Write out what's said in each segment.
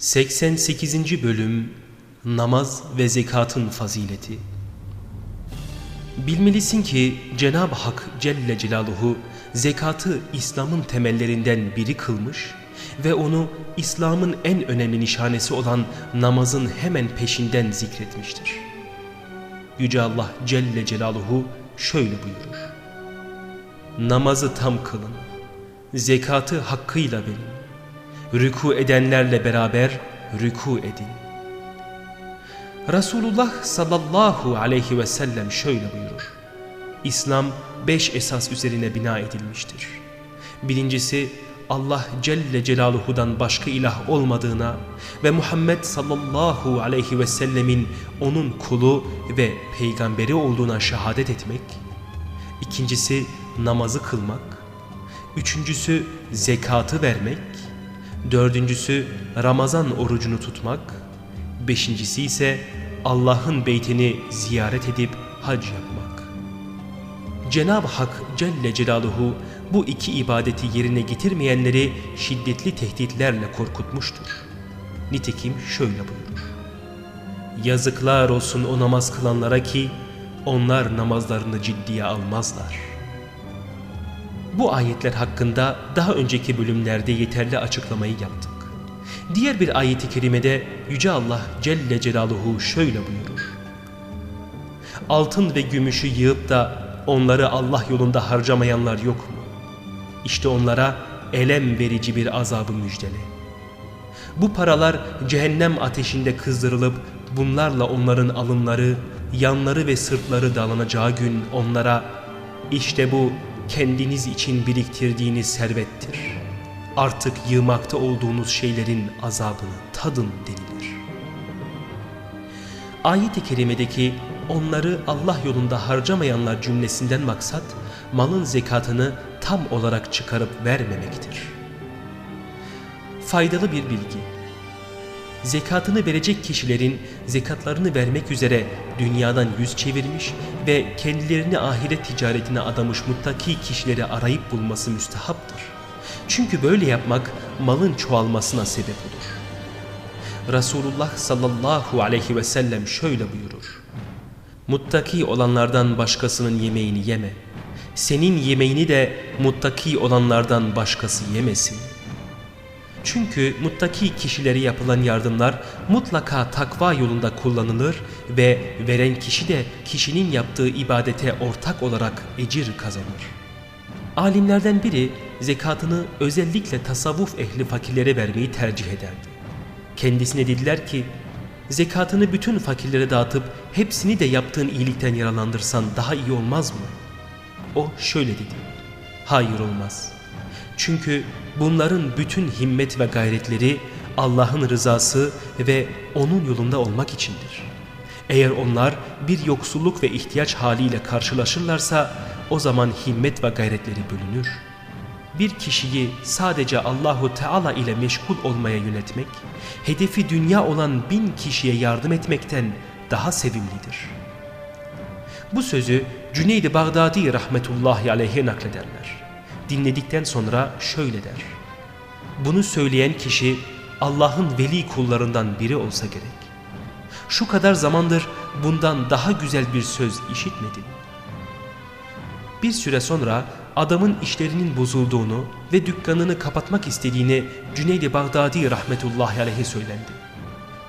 88. Bölüm Namaz ve Zekatın Fazileti Bilmelisin ki Cenab-ı Hak Celle Celaluhu zekatı İslam'ın temellerinden biri kılmış ve onu İslam'ın en önemli nişanesi olan namazın hemen peşinden zikretmiştir. Yüce Allah Celle Celaluhu şöyle buyurur. Namazı tam kılın, zekatı hakkıyla verin rüku edenlerle beraber rüku edin. Resulullah sallallahu aleyhi ve sellem şöyle buyurur. İslam beş esas üzerine bina edilmiştir. Birincisi Allah Celle Celaluhu'dan başka ilah olmadığına ve Muhammed sallallahu aleyhi ve sellemin onun kulu ve peygamberi olduğuna şehadet etmek. İkincisi namazı kılmak. Üçüncüsü zekatı vermek. Dördüncüsü Ramazan orucunu tutmak. Beşincisi ise Allah'ın beytini ziyaret edip hac yapmak. Cenab-ı Hak Celle Celaluhu bu iki ibadeti yerine getirmeyenleri şiddetli tehditlerle korkutmuştur. Nitekim şöyle buyurur. Yazıklar olsun o namaz kılanlara ki onlar namazlarını ciddiye almazlar.'' Bu ayetler hakkında daha önceki bölümlerde yeterli açıklamayı yaptık. Diğer bir ayeti kerimede Yüce Allah Celle Celaluhu şöyle buyurur. Altın ve gümüşü yığıp da onları Allah yolunda harcamayanlar yok mu? İşte onlara elem verici bir azabı müjdele. Bu paralar cehennem ateşinde kızdırılıp bunlarla onların alınları, yanları ve sırtları dalanacağı gün onlara işte bu kendiniz için biriktirdiğiniz servettir. Artık yığmakta olduğunuz şeylerin azabını tadın denilir. Ayet-i kerimedeki onları Allah yolunda harcamayanlar cümlesinden maksat malın zekatını tam olarak çıkarıp vermemektir. Faydalı bir bilgi zekatını verecek kişilerin zekatlarını vermek üzere dünyadan yüz çevirmiş ve kendilerini ahiret ticaretine adamış muttaki kişileri arayıp bulması müstehaptır. Çünkü böyle yapmak malın çoğalmasına sebep olur. Resulullah sallallahu aleyhi ve sellem şöyle buyurur. Muttaki olanlardan başkasının yemeğini yeme. Senin yemeğini de muttaki olanlardan başkası yemesin.'' Çünkü muttaki kişilere yapılan yardımlar mutlaka takva yolunda kullanılır ve veren kişi de kişinin yaptığı ibadete ortak olarak ecir kazanır. Alimlerden biri zekatını özellikle tasavvuf ehli fakirlere vermeyi tercih ederdi. Kendisine dediler ki zekatını bütün fakirlere dağıtıp hepsini de yaptığın iyilikten yaralandırsan daha iyi olmaz mı? O şöyle dedi. Hayır olmaz. Çünkü bunların bütün himmet ve gayretleri Allah'ın rızası ve onun yolunda olmak içindir. Eğer onlar bir yoksulluk ve ihtiyaç haliyle karşılaşırlarsa o zaman himmet ve gayretleri bölünür. Bir kişiyi sadece Allahu Teala ile meşgul olmaya yönetmek, hedefi dünya olan bin kişiye yardım etmekten daha sevimlidir. Bu sözü Cüneyd-i Bağdadi rahmetullahi aleyhe naklederler dinledikten sonra şöyle der. Bunu söyleyen kişi Allah'ın veli kullarından biri olsa gerek. Şu kadar zamandır bundan daha güzel bir söz işitmedim. Bir süre sonra adamın işlerinin bozulduğunu ve dükkanını kapatmak istediğini Cüneyd-i Bağdadi rahmetullahi aleyhe söylendi.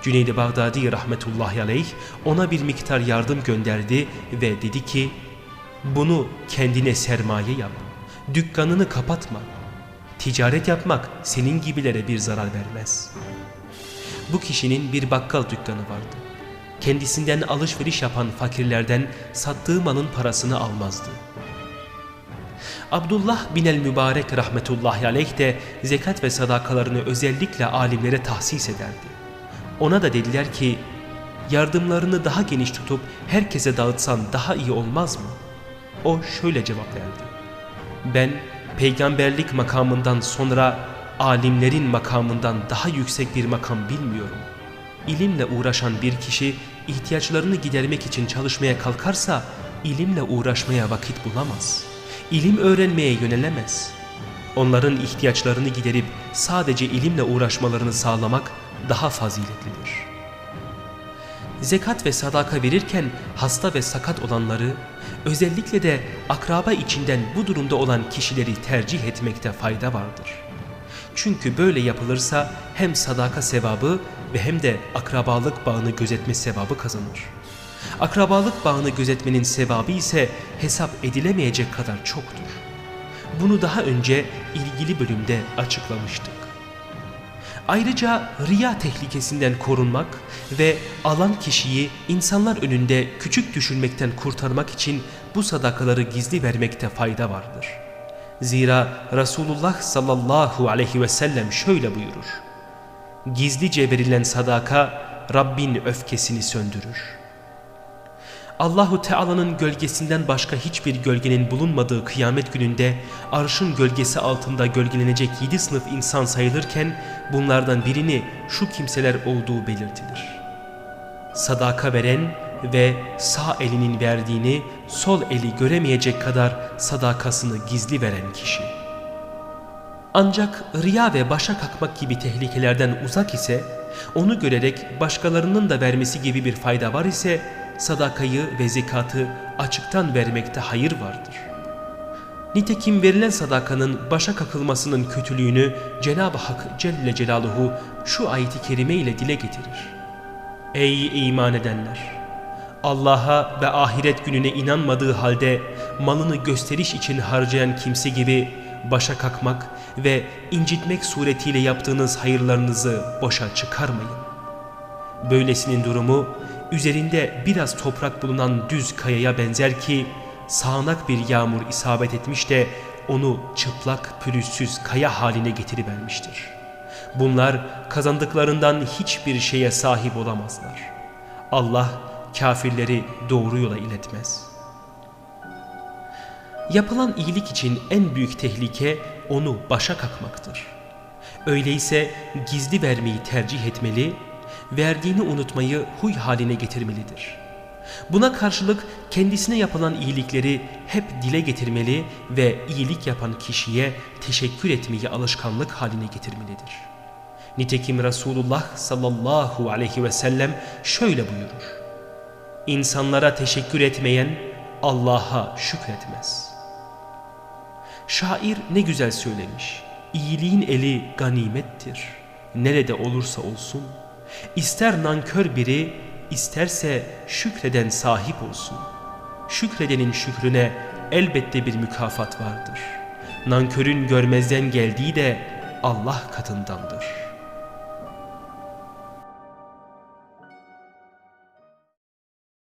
Cüneyd-i Bağdadi rahmetullahi aleyh ona bir miktar yardım gönderdi ve dedi ki bunu kendine sermaye yap Dükkanını kapatma. Ticaret yapmak senin gibilere bir zarar vermez. Bu kişinin bir bakkal dükkanı vardı. Kendisinden alışveriş yapan fakirlerden sattığı malın parasını almazdı. Abdullah bin el-Mübarek rahmetullahi aleyh de zekat ve sadakalarını özellikle alimlere tahsis ederdi. Ona da dediler ki yardımlarını daha geniş tutup herkese dağıtsan daha iyi olmaz mı? O şöyle cevap verdi. Ben peygamberlik makamından sonra alimlerin makamından daha yüksek bir makam bilmiyorum. İlimle uğraşan bir kişi ihtiyaçlarını gidermek için çalışmaya kalkarsa ilimle uğraşmaya vakit bulamaz. İlim öğrenmeye yönelemez. Onların ihtiyaçlarını giderip sadece ilimle uğraşmalarını sağlamak daha faziletlidir. Zekat ve sadaka verirken hasta ve sakat olanları, özellikle de akraba içinden bu durumda olan kişileri tercih etmekte fayda vardır. Çünkü böyle yapılırsa hem sadaka sevabı ve hem de akrabalık bağını gözetme sevabı kazanır. Akrabalık bağını gözetmenin sevabı ise hesap edilemeyecek kadar çoktur. Bunu daha önce ilgili bölümde açıklamıştık. Ayrıca riya tehlikesinden korunmak ve alan kişiyi insanlar önünde küçük düşürmekten kurtarmak için bu sadakaları gizli vermekte fayda vardır. Zira Resulullah sallallahu aleyhi ve sellem şöyle buyurur. Gizlice verilen sadaka Rabbin öfkesini söndürür. Allahu Teala'nın gölgesinden başka hiçbir gölgenin bulunmadığı kıyamet gününde arşın gölgesi altında gölgelenecek yedi sınıf insan sayılırken bunlardan birini şu kimseler olduğu belirtilir. Sadaka veren ve sağ elinin verdiğini sol eli göremeyecek kadar sadakasını gizli veren kişi. Ancak riya ve başa kalkmak gibi tehlikelerden uzak ise onu görerek başkalarının da vermesi gibi bir fayda var ise sadakayı ve zekatı açıktan vermekte hayır vardır. Nitekim verilen sadakanın başa kakılmasının kötülüğünü Cenab-ı Hak Celle Celaluhu şu ayeti kerime ile dile getirir. Ey iman edenler! Allah'a ve ahiret gününe inanmadığı halde malını gösteriş için harcayan kimse gibi başa kakmak ve incitmek suretiyle yaptığınız hayırlarınızı boşa çıkarmayın. Böylesinin durumu üzerinde biraz toprak bulunan düz kayaya benzer ki sağanak bir yağmur isabet etmiş de onu çıplak pürüzsüz kaya haline getirivermiştir. Bunlar kazandıklarından hiçbir şeye sahip olamazlar. Allah kafirleri doğru yola iletmez. Yapılan iyilik için en büyük tehlike onu başa kakmaktır. Öyleyse gizli vermeyi tercih etmeli verdiğini unutmayı huy haline getirmelidir. Buna karşılık kendisine yapılan iyilikleri hep dile getirmeli ve iyilik yapan kişiye teşekkür etmeyi alışkanlık haline getirmelidir. Nitekim Resulullah sallallahu aleyhi ve sellem şöyle buyurur. İnsanlara teşekkür etmeyen Allah'a şükretmez. Şair ne güzel söylemiş. İyiliğin eli ganimettir. Nerede olursa olsun İster nankör biri, isterse şükreden sahip olsun. Şükredenin şükrüne elbette bir mükafat vardır. Nankörün görmezden geldiği de Allah katındandır.''